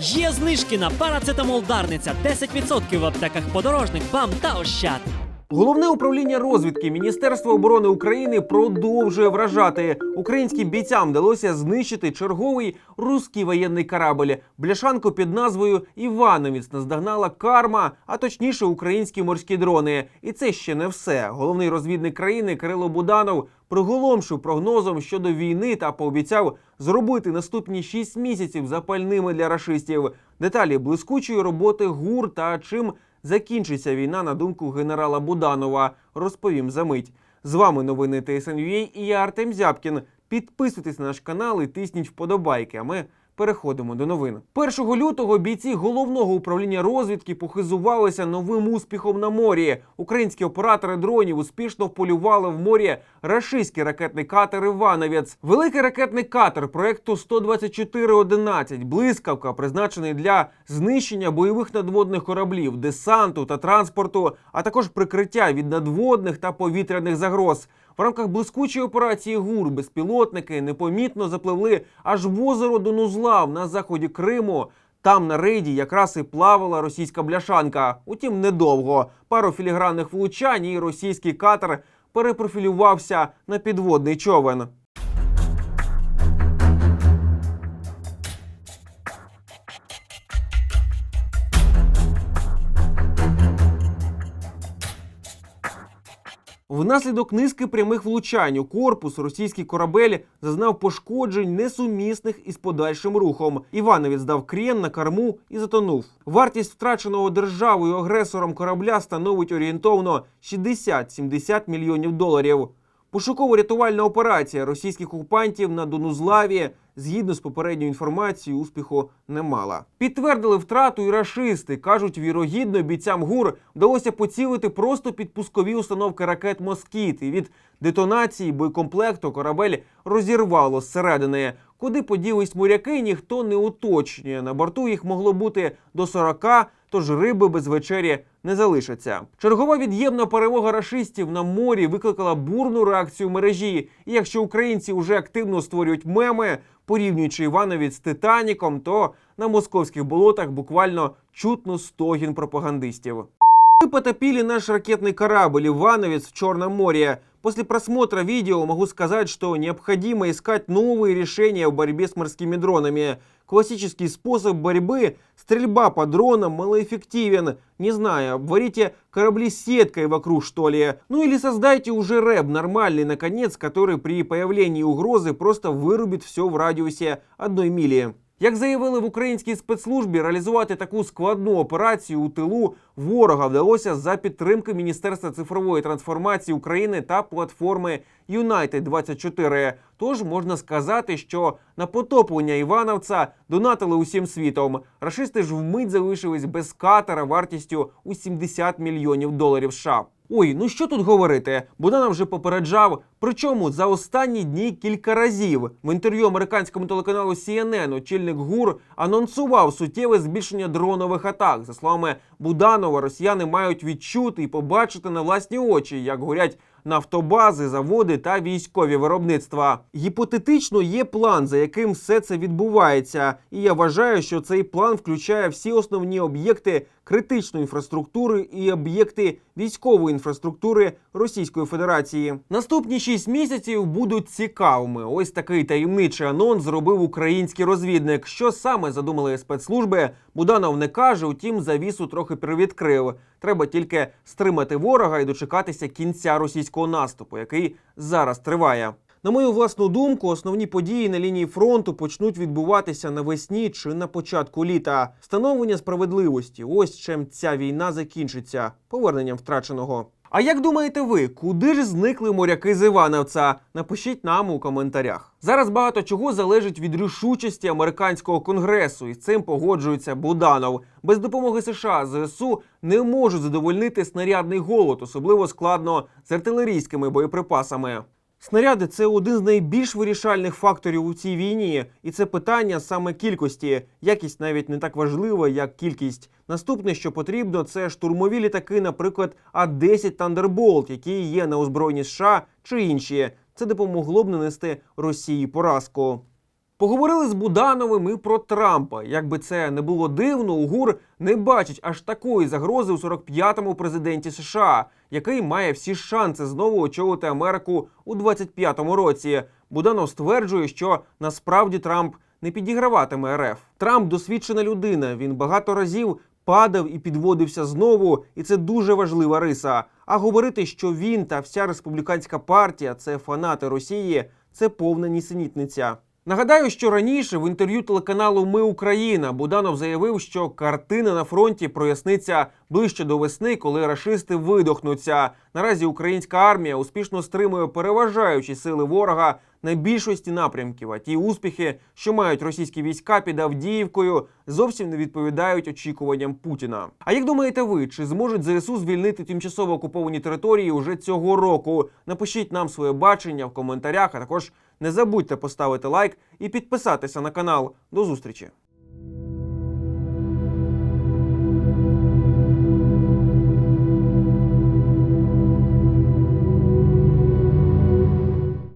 Є знижки на парацетамол Дарниця 10% в аптеках подорожник, БАМ та Ощад. Головне управління розвідки Міністерства оборони України продовжує вражати. Українським бійцям вдалося знищити черговий руський воєнний корабль. Бляшанку під назвою Івановець наздогнала карма, а точніше українські морські дрони. І це ще не все. Головний розвідник країни Кирило Буданов приголомшив прогнозом щодо війни та пообіцяв зробити наступні шість місяців запальними для рашистів. Деталі блискучої роботи ГУР та чим закінчиться війна на думку генерала Буданова. Розповім за мить. З вами новини ТСНЮА і я Артем Зябкін. Підписуйтесь на наш канал і тисніть вподобайки. А ми переходимо до новин. 1 лютого бійці головного управління розвідки похизувалися новим успіхом на морі. Українські оператори дронів успішно вполювали в морі рашистський ракетний катер Івановець. Великий ракетний катер проекту 124-11 блискавка, призначений для знищення бойових надводних кораблів, десанту та транспорту, а також прикриття від надводних та повітряних загроз. В рамках блискучої операції ГУР безпілотники непомітно запливли аж в озеро Донузлав на заході Криму. Там на рейді якраз і плавала російська бляшанка. Утім, недовго. Пару філігранних влучань і російський катер перепрофілювався на підводний човен. Внаслідок низки прямих влучань у корпус російський корабель зазнав пошкоджень несумісних із подальшим рухом. Івановець дав крен на корму і затонув. Вартість втраченого державою агресором корабля становить орієнтовно 60-70 мільйонів доларів. Пошуково-рятувальна операція російських окупантів на Донузлаві, згідно з попередньою інформацією, успіху не мала. Підтвердили втрату і рашисти. кажуть, вірогідно бійцям ГУР вдалося поцілити просто під пускові установки ракет Москіт. І від детонації боєкомплекту корабель розірвало зсередини. Куди поділись моряки, ніхто не уточнює. На борту їх могло бути до 40, тож риби без вечері не залишаться. Чергова від'ємна перемога рашистів на морі викликала бурну реакцію мережі. І якщо українці вже активно створюють меми, порівнюючи Івановець з Титаніком, то на московських болотах буквально чутно стогін пропагандистів. Мы потопили наш ракетный корабль «Ивановец» в Черном море. После просмотра видео могу сказать, что необходимо искать новые решения в борьбе с морскими дронами. Классический способ борьбы – стрельба по дронам малоэффективен. Не знаю, обварите корабли сеткой вокруг, что ли. Ну или создайте уже рэп нормальный, наконец, который при появлении угрозы просто вырубит все в радиусе одной мили. Як заявили в українській спецслужбі, реалізувати таку складну операцію у тилу ворога вдалося за підтримки Міністерства цифрової трансформації України та платформи United 24 Тож можна сказати, що на потоплення Івановця донатили усім світом. Рашисти ж вмить залишились без катера вартістю у 70 мільйонів доларів США. Ой, ну що тут говорити? Буданов вже попереджав. Причому за останні дні кілька разів в інтерв'ю американському телеканалу CNN очільник ГУР анонсував суттєве збільшення дронових атак. За словами Буданова, росіяни мають відчути і побачити на власні очі, як горять нафтобази, заводи та військові виробництва. Гіпотетично є план, за яким все це відбувається, і я вважаю, що цей план включає всі основні об'єкти критичної інфраструктури і об'єкти військової інфраструктури Російської Федерації. Наступні шість місяців будуть цікавими. Ось такий таємничий анонс зробив український розвідник. Що саме задумали спецслужби? Буданов не каже, утім, завісу трохи привідкрив. Треба тільки стримати ворога і дочекатися кінця російського наступу, який зараз триває. На мою власну думку, основні події на лінії фронту почнуть відбуватися навесні чи на початку літа. Встановлення справедливості. Ось чим ця війна закінчиться поверненням втраченого. А як думаєте ви, куди ж зникли моряки з Івановця? Напишіть нам у коментарях. Зараз багато чого залежить від рішучості американського конгресу, і з цим погоджується Буданов. Без допомоги США ЗСУ не можуть задовольнити снарядний голод, особливо складно з артилерійськими боєприпасами. Снаряди це один з найбільш вирішальних факторів у цій війні, і це питання саме кількості. Якість навіть не так важлива, як кількість. Наступне, що потрібно, це штурмові літаки, наприклад, А-10 Thunderbolt, які є на озброєнні США чи інші. Це допомогло б нанести Росії поразку. Поговорили з Будановим і про Трампа. Якби це не було дивно, УГУР не бачить аж такої загрози у 45-му президенті США, який має всі шанси знову очолити Америку у 25-му році. Буданов стверджує, що насправді Трамп не підіграватиме РФ. Трамп досвідчена людина. Він багато разів падав і підводився знову, і це дуже важлива риса. А говорити, що він та вся республіканська партія це фанати Росії, це повна нісенітниця. Нагадаю, що раніше в інтерв'ю телеканалу Ми Україна Буданов заявив, що картина на фронті проясниться ближче до весни, коли рашисти видохнуться. Наразі українська армія успішно стримує переважаючі сили ворога на більшості напрямків. А ті успіхи, що мають російські війська під Авдіївкою, зовсім не відповідають очікуванням Путіна. А як думаєте ви, чи зможуть ЗСУ звільнити тимчасово окуповані території уже цього року? Напишіть нам своє бачення в коментарях, а також не забудьте поставити лайк і підписатися на канал. До зустрічі!